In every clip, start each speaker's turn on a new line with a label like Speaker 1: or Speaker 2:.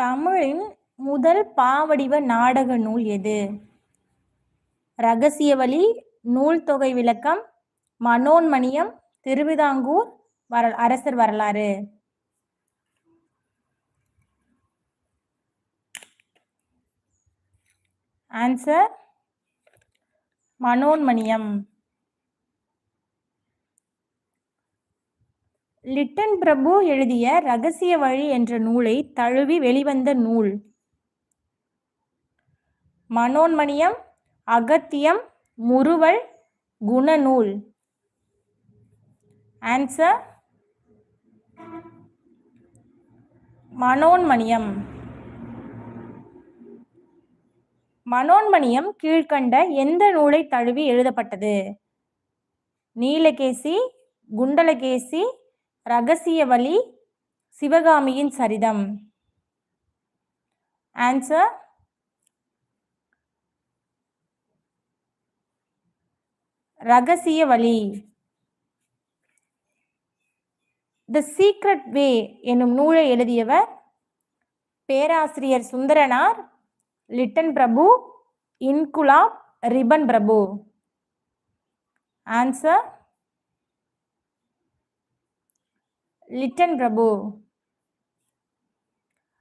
Speaker 1: தமிழின் முதல் பாவடிவ நாடக நூல் எது? ரகசியவழி நூல்தொகை விளக்கம் மனோன்மணியம் திருவிதாங்கூர் வர அரசர் வரலாறு. ஆன்சர் மனோன்மணியம். லிட்டன் பிரபு எழுதிய ரகசிய வழி என்ற நூலை தழுவி வெளிவந்த நூல். மனோன்மணியம் அகத்தியம் முறுவல் குணநூல். ஆன்சர் மனோன்மணியம். மனோன்மணியம் கீழ்கண்ட எந்த நூலை தழுவி எழுதப்பட்டது? நீலகேசி குண்டலகேசி ரகசிய வழி சிவகாமியின் சரிதம். ஆன்சர் ரகசிய வழி. த சீக்ரெட் வே என்னும் நூலை எழுதியவர் பேராசிரியர் சுந்தரனார் லிட்டன் பிரபு இன்குலாப் ரிபன் பிரபு. ஆன்சர் லிட்டன் பிரபு.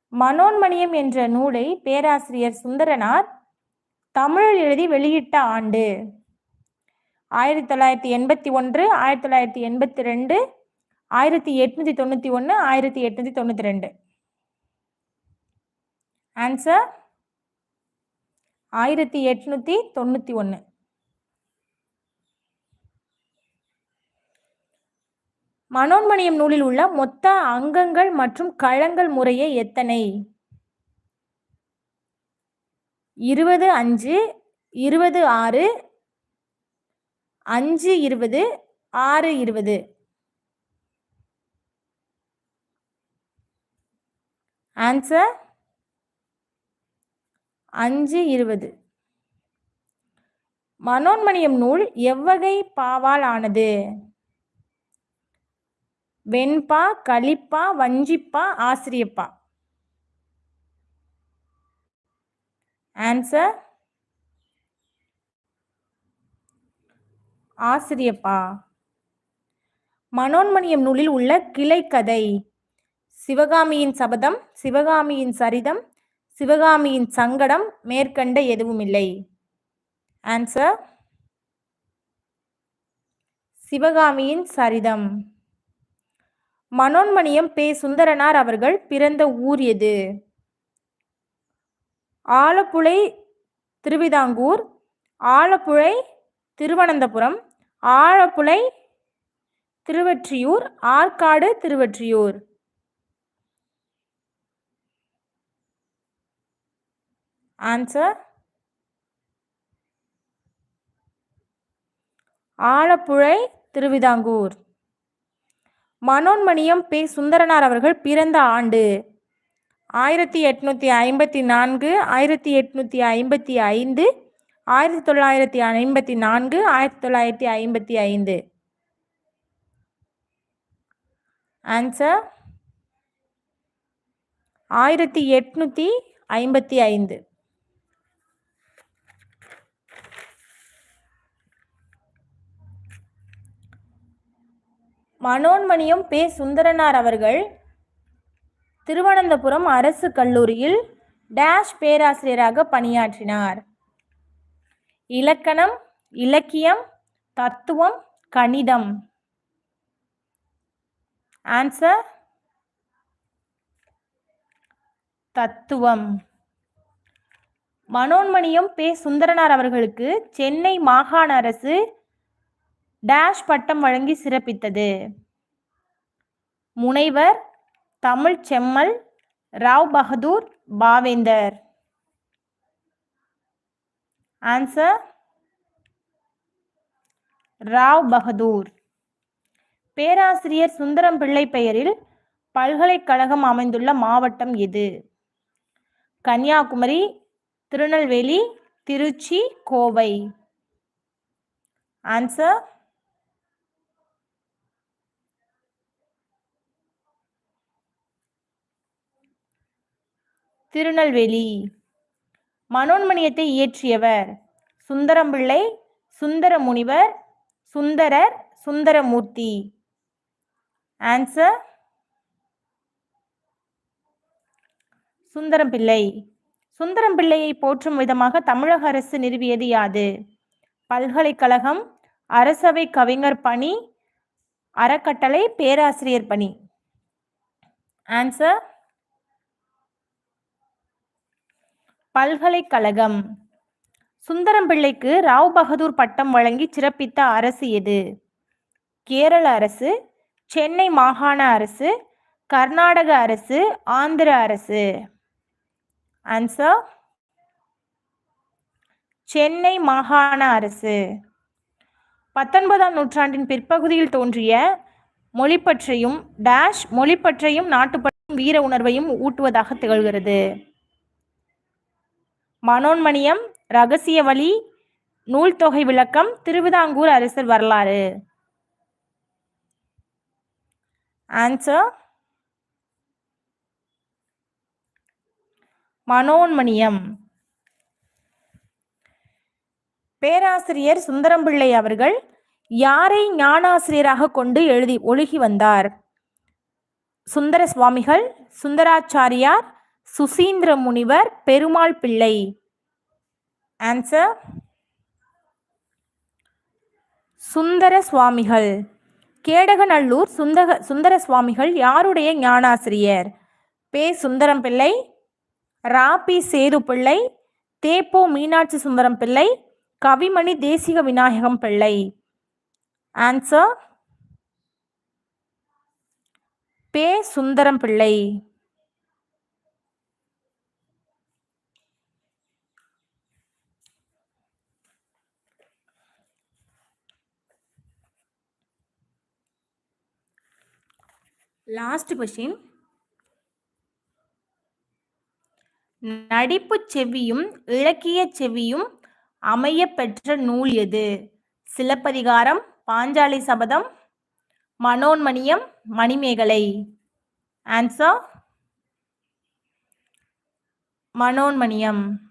Speaker 1: மனோன்மணியம் என்ற நூலை பேராசிரியர் சுந்தரனார் தமிழில் எழுதி வெளியிட்ட ஆண்டு. ஆயிரத்தி தொள்ளாயிரத்தி எண்பத்தி ஒன்று ஆயிரத்தி தொள்ளாயிரத்தி எண்பத்தி ரெண்டு ஆயிரத்தி எட்நூத்தி தொண்ணூற்றி ஒன்று ஆயிரத்தி எட்நூத்தி தொண்ணூற்றி ரெண்டு. ஆன்சர் ஆயிரத்தி எட்நூத்தி தொண்ணூற்றி ஒன்று மனோன்மணியம் நூலில் உள்ள மொத்த அங்கங்கள் மற்றும் களங்கள் முறையே எத்தனை? இருபது அஞ்சு இருபது ஆறு அஞ்சு இருபது ஆறு இருபது. ஆன்சர்? அஞ்சு இருபது. மனோன்மணியம் நூல் எவ்வகை பாவால் ஆனது? வெண்பா களிப்பா வஞ்சிப்பா ஆசிரியப்பா. ஆன்சர் ஆசிரியப்பா. மனோன்மணியம் நூலில் உள்ள கிளைக்கதை. சிவகாமியின் சபதம் சிவகாமியின் சரிதம் சிவகாமியின் சங்கடம் மேற்கண்ட எதுவும் இல்லை ஆன்சர் சிவகாமியின் சரிதம். மனோன்மணியம் பே சுந்தரனார் அவர்கள் பிறந்த ஊர் எது? ஆலப்புழை திருவிதாங்கூர் ஆலப்புழை திருவனந்தபுரம் ஆலப்புழை திருவற்றியூர் ஆற்காடு திருவற்றியூர். ஆன்சர் ஆலப்புழை திருவிதாங்கூர். மனோன்மணியம் பே. சுந்தரனார் அவர்கள் பிறந்த ஆண்டு. ஆயிரத்தி எட்நூற்றி ஐம்பத்தி நான்கு ஆயிரத்தி எட்நூற்றி ஐம்பத்தி ஐந்து ஆயிரத்தி தொள்ளாயிரத்தி ஐம்பத்தி நான்கு ஆயிரத்தி தொள்ளாயிரத்தி ஐம்பத்தி ஐந்து. ஆன்சர் ஆயிரத்தி எட்நூற்றி ஐம்பத்தி ஐந்து. மனோன்மணியம் பே. சுந்தரனார் அவர்கள் திருவனந்தபுரம் அரசு கல்லூரியில் டேஷ் பேராசிரியராக பணியாற்றினார். இலக்கணம் இலக்கியம் தத்துவம் கணிதம். ஆன்சர் தத்துவம். மனோன்மணியம் பே. சுந்தரனார் அவர்களுக்கு சென்னை மாகாண அரசு டேஷ் பட்டம் வழங்கி சிறப்பித்தது. முனைவர் தமிழ் செம்மல் ராவ் பகதூர் பாவேந்தர். ஆன்சர் ராவ் பகதூர். பேராசிரியர் சுந்தரம் பிள்ளை பெயரில் பல்கலைக்கழகம் அமைந்துள்ள மாவட்டம் எது கன்னியாகுமரி திருநெல்வேலி திருச்சி கோவை. ஆன்சர் திருநெல்வேலி. மனோன்மணியத்தை இயற்றியவர் சுந்தரம்பிள்ளை சுந்தர முனிவர் சுந்தரர் சுந்தரமூர்த்தி. ஆன்சர் சுந்தரம் பிள்ளை சுந்தரம் பிள்ளையை போற்றும் விதமாக தமிழக அரசு நிறுவியது யாது? பல்கலைக்கழகம் அரசவை கவிஞர் பணி அறக்கட்டளை பேராசிரியர் பணி. ஆன்சர் பல்கலைக்கழகம். சுந்தரம் பிள்ளைக்கு ராவ் பகதூர் பட்டம் வழங்கி சிறப்பித்த அரசு எது? கேரள அரசு சென்னை மாகாண அரசு கர்நாடக அரசு ஆந்திர அரசு? ஆன்சர் சென்னை மாகாண அரசு. பத்தொன்பதாம் நூற்றாண்டின் பிற்பகுதியில் தோன்றிய மொழிப்பற்றையும் டேஷ் மொழிப்பற்றையும் நாட்டுப்பற்றும் வீர உணர்வையும் ஊட்டுவதாக திகழ்கிறது. மனோன்மணியம் ரகசிய வழி நூல்தொகை விளக்கம் திருவிதாங்கூர் அரசர் வரலாறு. ஆன்சர் மனோன்மணியம். பேராசிரியர் சுந்தரம்பிள்ளை அவர்கள் யாரை ஞானாசிரியராக கொண்டு எழுதி ஒழுகி வந்தார்? சுந்தர சுவாமிகள் சுந்தராச்சாரியார் சுசீந்திர முனிவர் பெருமாள் பிள்ளை. ஆன்சர் சுந்தர சுவாமிகள். கேடகநல்லூர் சுந்தக சுந்தர சுவாமிகள் யாருடைய ஞானாசிரியர்? பே. சுந்தரம் பிள்ளை. ராபி சேது பிள்ளை. தேப்போ மீனாட்சி சுந்தரம் பிள்ளை. கவிமணி தேசிக விநாயகம் பிள்ளை. ஆன்சர் பே. சுந்தரம் பிள்ளை. லாஸ்ட் கொஸ்டின் நடிப்பு செவியும் இலக்கிய செவியும் அமைய பெற்ற நூல் எது? சிலப்பதிகாரம் பாஞ்சாலி சபதம் மனோன்மணியம் மணிமேகலை. ஆன்சர் மனோன்மணியம்.